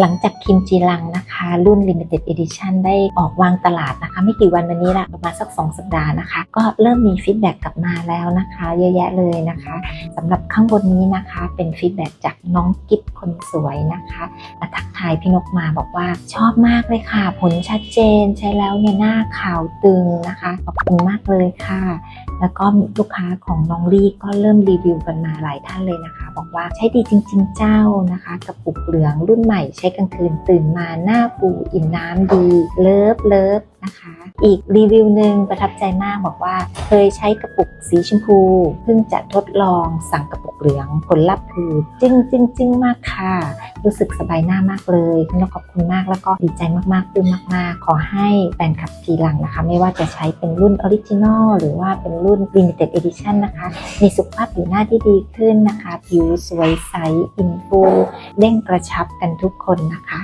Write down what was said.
หลังจากคิมจีรังนะคะ รุ่น Limited Edition ได้ออกวางตลาดนะคะ ไม่กี่วันวันนี้ละประมาณสัก 2 สัปดาห์นะคะ ก็เริ่มมีฟีดแบ็กกลับมาแล้วนะคะ เยอะแยะเลยนะคะสำหรับข้างบนนี้นะคะเป็นฟีดแบ็กจากน้องกิฟคนสวยนะคะมาทักทายพี่นกมาบอกว่าชอบมากเลยค่ะ ผลชัดเจนใช้แล้วเนี่ยหน้าขาวตึงนะคะขอบคุณมากเลยค่ะ แล้วก็ลูกค้าของน้องลี่ก็เริ่มรีวิวกันมาหลายท่านเลยนะคะ บอกว่าใช้ดีจริง ๆ เจ้านะคะกระปุกเหลืองรุ่นใหม่ใช้กลางคืนตื่นมาหน้าปูอิ่มน้ำดี เลิฟเลิฟนะคะ อีกรีวิวหนึ่งประทับใจมากบอกว่า เคยใช้กระปุกสีชมพู เพิ่งจะทดลองสั่งกระปุกเหลือง ผลลัพธ์คือจริงจริงจริงมากค่ะ รู้สึกสบายหน้ามากเลยคุณขอบคุณมากแล้วก็ดีใจมากๆปลื้มมาก ๆ ขอให้แฟนคลับทีหลังนะคะ ไม่ว่าจะใช้เป็นรุ่นออริจินอลหรือว่าเป็นรุ่น Limited Edition นะคะ มีสุขภาพผิวหน้าที่ดีขึ้นนะคะ ผิวสวยใสอิ่มฟูเด้งกระชับกันทุกคนนะคะ